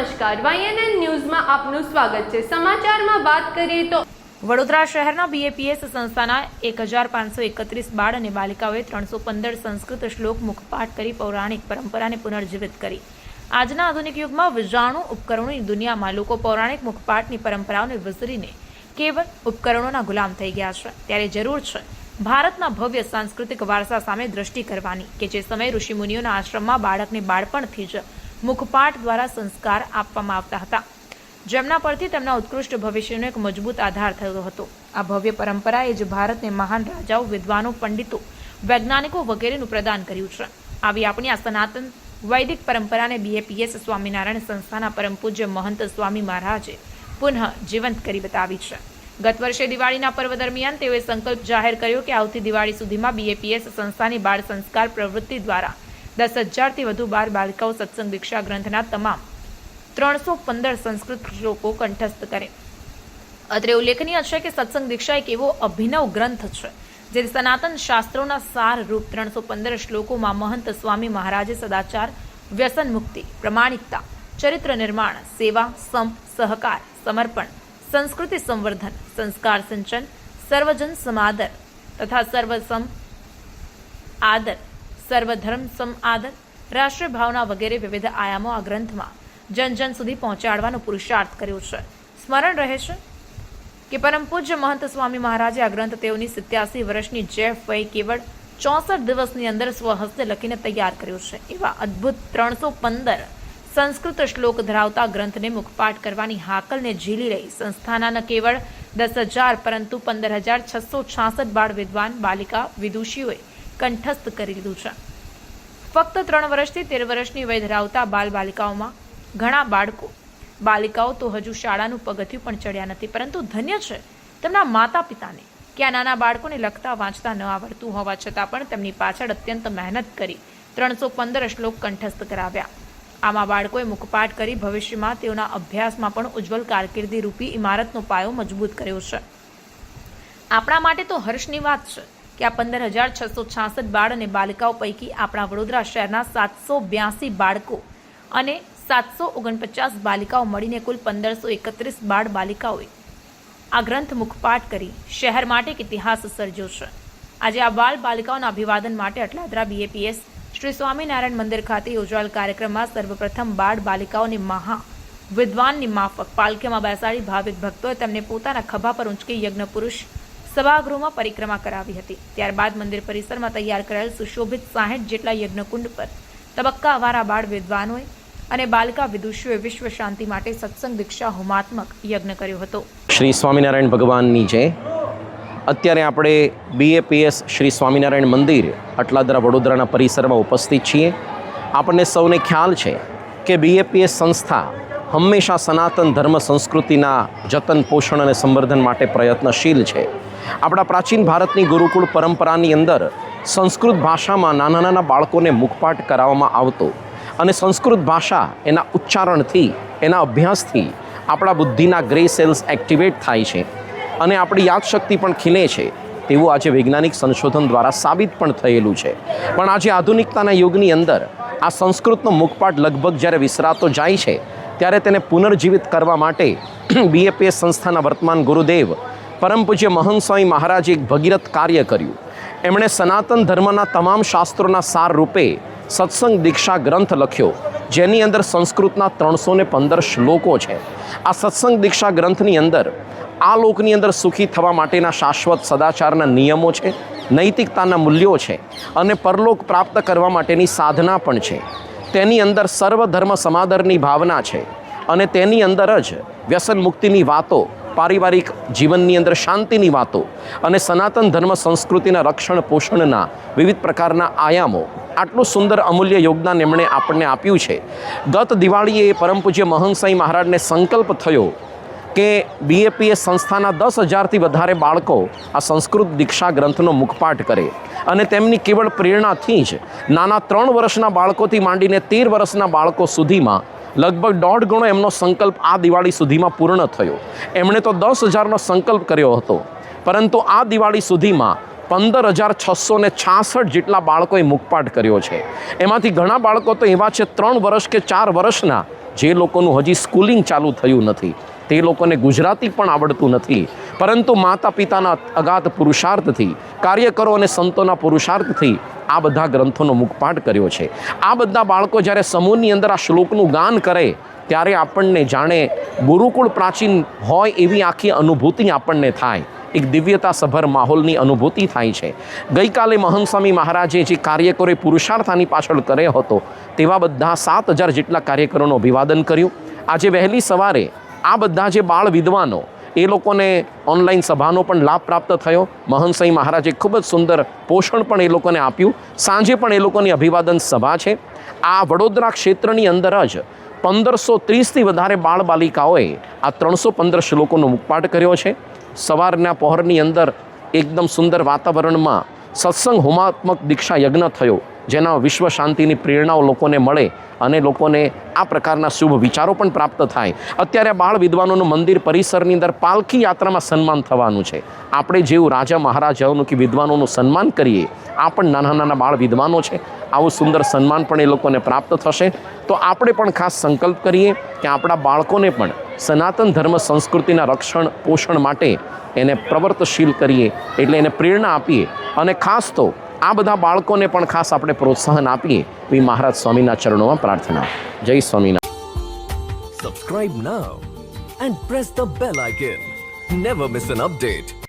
નમસ્કાર. વાયએનએન ન્યૂઝમાં આપનું સ્વાગત છે. સમાચારમાં વાત કરીએ તો વડોદરા શહેરના બીએપીએસ સંસ્થાના એક હજાર પાંચસો એકત્રીસ બાળ અને બાલિકાઓએ ત્રણસો પંદર સંસ્કૃત શ્લોક મુખપાઠ કરી પૌરાણિક પરંપરાને પુનર્જીવિત કરી. આજના આધુનિક યુગમાં વિજાણુ ઉપકરણોની દુનિયામાં લોકો પૌરાણિક મુખપાઠની પરંપરાઓને વિસરીને કેવળ ઉપકરણોના ગુલામ થઈ ગયા છે. ત્યારે જરૂર છે ભારતના ભવ્ય સાંસ્કૃતિક વારસા સામે દ્રષ્ટિ કરવાની કે જે સમયે ઋષિમુનિઓના આશ્રમમાં બાળકને બાળપણથી જ મુખપાઠ દ્વારા સંસ્કાર આપવામાં આવતા હતા. જેમના પરથી તેમના ઉત્કૃષ્ટ ભવિષ્યનો એક મજબૂત આધાર થયો હતો. આ ભવ્ય પરંપરાએ જ ભારતને મહાન રાજાઓ, વિદ્વાનો, પંડિતો, વૈજ્ઞાનિકો વગેરેનું પ્રદાન કર્યું છે. આવી આપણી આ સનાતન વૈદિક પરંપરાને બીએપીએસ સ્વામિનારાયણ સંસ્થાના પરમ પૂજ્ય મહંત સ્વામી મહારાજે પુનઃ જીવંત કરી બતાવી છે. ગત વર્ષે દિવાળીના પર્વ દરમિયાન તેઓએ સંકલ્પ જાહેર કર્યો કે આવતી દિવાળી સુધીમાં બીએપીએસ સંસ્થાની બાળ સંસ્કાર પ્રવૃત્તિ દ્વારા દસ હજારથી વધુ બાર બાલિકાઓ સત્સંગ દીક્ષા ગ્રંથના તમામ ત્રણસો પંદર સંસ્કૃત શ્લોકો કંઠસ્થ કરે. અત્રે ઉલ્લેખનીય છે કે સત્સંગ દીક્ષા એક એવો અભિનવ ગ્રંથ છે, જે સનાતન શાસ્ત્રોના સાર રૂપ ત્રણસો પંદર શ્લોકોમાં મહંત સ્વામી મહારાજે સદાચાર, વ્યસન મુક્તિ, પ્રમાણિકતા, ચરિત્ર નિર્માણ, સેવા, સંપ, સહકાર, સમર્પણ, સંસ્કૃતિ સંવર્ધન, સંસ્કાર સિંચન, સર્વજન સમાદર તથા સર્વસમ આદર સર્વધર્મ સમ આદર રાષ્ટ્રીય ભાવના વગેરે વિવિધ આયામો આ ગ્રંથમાં જન જન સુધી પહોંચાડવાનો પુરુષાર્થ કર્યો છે. સ્મરણ રહે છે કે પરમ પૂજ્ય મહંત સ્વામી મહારાજે આ ગ્રંથ તેઓની સિત્યાસી વર્ષની જેફ વય કેવળ ચોસઠ દિવસની અંદર સ્વહસ્તે લખીને તૈયાર કર્યો છે. એવા અદ્ભુત ત્રણસો પંદર સંસ્કૃત શ્લોક ધરાવતા ગ્રંથને મુખપાઠ કરવાની હાકલને ઝીલી રહી. સંસ્થાના ન કેવળ દસ હજાર, પરંતુ પંદર હજાર છસો છાસઠ બાળ વિદ્વાન, બાલિકા, વિદુષીઓએ કંઠસ્થ કરી લીધું છે. ફક્ત ત્રણ વર્ષથી તેર વર્ષની વય ધરાવતા બાલ બાલિકાઓમાં ઘણા બાળકો, બાલિકાઓ તો હજુ શાળાનું પગથિયું પણ ચડ્યા નથી, પરંતુ ધન્ય છે. તેમના માતા પિતાને કે આ નાના બાળકોને લખતા, વાંચતા ન આવડતું હોવા છતાં પણ તેમની પાછળ અત્યંત મહેનત કરી ત્રણસો પંદર શ્લોક કંઠસ્થ કરાવ્યા. આમાં બાળકોએ મુખપાઠ કરી ભવિષ્યમાં તેઓના અભ્યાસમાં પણ ઉજ્જવલ કારકિર્દી રૂપી ઇમારતનો પાયો મજબૂત કર્યો છે. આપણા માટે તો હર્ષની વાત છે. કે આ પંદર હજાર છસો છાસઠ બાળ અને બાલિકાઓ પૈકી આપણા વડોદરા શહેરના સાતસો બ્યાસી બાળકો અને સાતસો ઓગણપચાસ બાલિકાઓ મળીને કુલ પંદરસો એકત્રીસ બાળ બાલિકાઓએ આ ગ્રંથ મુખપાઠ કરી શહેર માટે એક ઇતિહાસ સર્જ્યો છે. આજે આ બાળ બાલિકાઓના અભિવાદન માટે અટલાદરા બીએપીએસ શ્રી સ્વામિનારાયણ મંદિર ખાતે યોજાયેલ કાર્યક્રમમાં સર્વપ્રથમ બાળ બાલિકાઓને મહા વિદ્વાનની માફક પાલખીમાં બેસાડી ભાવિક ભક્તોએ તેમને પોતાના ખભા પર ઊંચકી યજ્ઞ પુરુષ સભાગૃહમાં પરિક્રમા કરાવી હતી. ત્યારબાદ મંદિર પરિસરમાં તૈયાર કરાયેલ સુશોભિત સાહીઠ જેટલા યજ્ઞકુંડ પર તબક્કાવાળા બાળ વિદ્વાનોએ અને બાલિકા વિદુષીઓએ વિશ્વ શાંતિ માટે સત્સંગ દીક્ષા હોમાત્મક યજ્ઞ કર્યો હતો. શ્રી સ્વામિનારાયણ ભગવાનની જય. અત્યારે આપણે બીએપીએસ શ્રી સ્વામિનારાયણ મંદિર અટલાદરા વડોદરાના પરિસરમાં ઉપસ્થિત છીએ. આપણને સૌને ખ્યાલ છે કે બીએપીએસ સંસ્થા હંમેશા સનાતન ધર્મ સંસ્કૃતિના જતન, પોષણ અને સંવર્ધન માટે પ્રયત્નશીલ છે. આપણા પ્રાચીન ભારતની ગુરુકુળ પરંપરાની અંદર સંસ્કૃત ભાષામાં નાના નાના બાળકોને મુખપાઠ કરાવવામાં આવતો અને સંસ્કૃત ભાષા એના ઉચ્ચારણથી, એના અભ્યાસથી આપણા બુદ્ધિના ગ્રે સેલ્સ એક્ટિવેટ થાય છે. અને આપણી યાદશક્તિ પણ ખીલે છે. તેવું આજે વૈજ્ઞાનિક સંશોધન દ્વારા સાબિત પણ થયેલું છે. પણ આજે આધુનિકતાના યુગની અંદર આ સંસ્કૃતનો મુખપાઠ લગભગ જ્યારે વિસરાતો જાય છે ત્યારે તેને પુનર્જીવિત કરવા માટે બીએપીએસ સંસ્થાના વર્તમાન ગુરુદેવ પરમ પૂજ્ય મહંત સ્વામી મહારાજે એક ભગીરથ કાર્ય કર્યું. એમણે સનાતન ધર્મના તમામ શાસ્ત્રોના સાર રૂપે સત્સંગ દીક્ષા ગ્રંથ લખ્યો, જેની અંદર સંસ્કૃતના ત્રણસો ને પંદર શ્લોકો છે. આ સત્સંગ દીક્ષા ગ્રંથની અંદર આ લોકની અંદર સુખી થવા માટેના શાશ્વત સદાચારના નિયમો છે, નૈતિકતાના મૂલ્યો છે અને પરલોક પ્રાપ્ત કરવા માટેની સાધના પણ છે. તેની અંદર સર્વધર્મ સમાદરની ભાવના છે. અને તેની અંદર જ વ્યસન મુક્તિની વાતો, પારિવારિક જીવનની અંદર શાંતિની વાતો અને સનાતન ધર્મ સંસ્કૃતિના રક્ષણ પોષણના વિવિધ પ્રકારના આયામો, આટલું સુંદર અમૂલ્ય યોગદાન એમણે આપણને આપ્યું છે. ગત દિવાળીએ પરમ પૂજ્ય મહંસાઈ મહારાજને સંકલ્પ થયો કે બીએપીએ સંસ્થાના દસ હજારથી વધારે બાળકો આ સંસ્કૃત દીક્ષા ગ્રંથનો મુખપાઠ કરે અને તેમની કેવળ પ્રેરણાથી જ નાના ત્રણ વર્ષના બાળકોથી માંડીને તેર વર્ષના બાળકો સુધીમાં લગભગ દોઢ ગણો એમનો સંકલ્પ આ દિવાળી સુધીમાં પૂર્ણ થયો. એમણે તો દસ હજારનો સંકલ્પ કર્યો હતો. પરંતુ આ દિવાળી સુધીમાં પંદર હજાર છસો ને છાસઠ જેટલા બાળકોએ મુખપાઠ કર્યો છે. એમાંથી ઘણા બાળકો તો એવા છે ત્રણ વર્ષ કે ચાર વર્ષના જે લોકોનું હજી સ્કૂલિંગ ચાલુ થયું નથી. તે લોકોને ગુજરાતી પણ આવડતું નથી. પરંતુ માતા પિતાના અગાધ પુરુષાર્થથી, કાર્યકરો અને સંતોના પુરુષાર્થથી આ બધા ગ્રંથોનો મુખપાઠ કર્યો છે. આ બધા બાળકો જ્યારે સમૂહની અંદર આ શ્લોકનું ગાન કરે, ત્યારે આપણને જાણે ગુરુકુળ પ્રાચીન હોય એવી આખી અનુભૂતિ આપણને થાય. એક દિવ્યતા સભર માહોલની અનુભૂતિ થાય છે. ગઈકાલે મહંત સ્વામી મહારાજે જે કાર્યકરોએ પુરુષાર્થાની પાછળ કર્યો હતો, તેવા બધા સાત હજાર જેટલા કાર્યકરોનું અભિવાદન કર્યું. આજે વહેલી સવારે આ બધા જે બાળ વિદ્વાનો એ લોકોને ઓનલાઈન સભાનો પણ લાભ પ્રાપ્ત થયો. મહંત સ્વામી મહારાજે ખૂબ જ સુંદર પોષણ પણ એ લોકોને આપ્યું. સાંજે પણ એ લોકોની અભિવાદન સભા છે. આ વડોદરા ક્ષેત્રની અંદર જ પંદરસો ત્રીસથી વધારે બાળ બાલિકાઓએ આ ત્રણસો પંદર શ્લોકોનો મુખપાઠ કર્યો છે. સવારના પહોરની અંદર એકદમ સુંદર વાતાવરણમાં સત્સંગ હોમાત્મક દીક્ષા યજ્ઞ થયો. જેના વિશ્વ શાંતિની પ્રેરણાઓ લોકોને મળે અને લોકોને આ પ્રકારના શુભ વિચારો પણ પ્રાપ્ત થાય. અત્યારે બાળ વિદ્વાનોનું મંદિર પરિસરની અંદર પાલખી યાત્રામાં સન્માન થવાનું છે. આપણે જેવું રાજા મહારાજાઓનું કે વિદ્વાનોનું સન્માન કરીએ, આ પણ નાના નાના બાળ વિદ્વાનો છે. આવું સુંદર સન્માન પણ એ લોકોને પ્રાપ્ત થશે. તો આપણે પણ ખાસ સંકલ્પ કરીએ કે આપણા બાળકોને પણ સનાતન ધર્મ સંસ્કૃતિના રક્ષણ પોષણ માટે એને પ્રવર્તશીલ કરીએ, એટલે એને પ્રેરણા આપીએ અને ખાસ તો આ બધા બાળકોને પણ ખાસ આપણે પ્રોત્સાહન આપીએ એવી મહારાજ સ્વામીના ચરણોમાં પ્રાર્થના જય Swaminarayan subscribe now and press the bell icon never miss an update.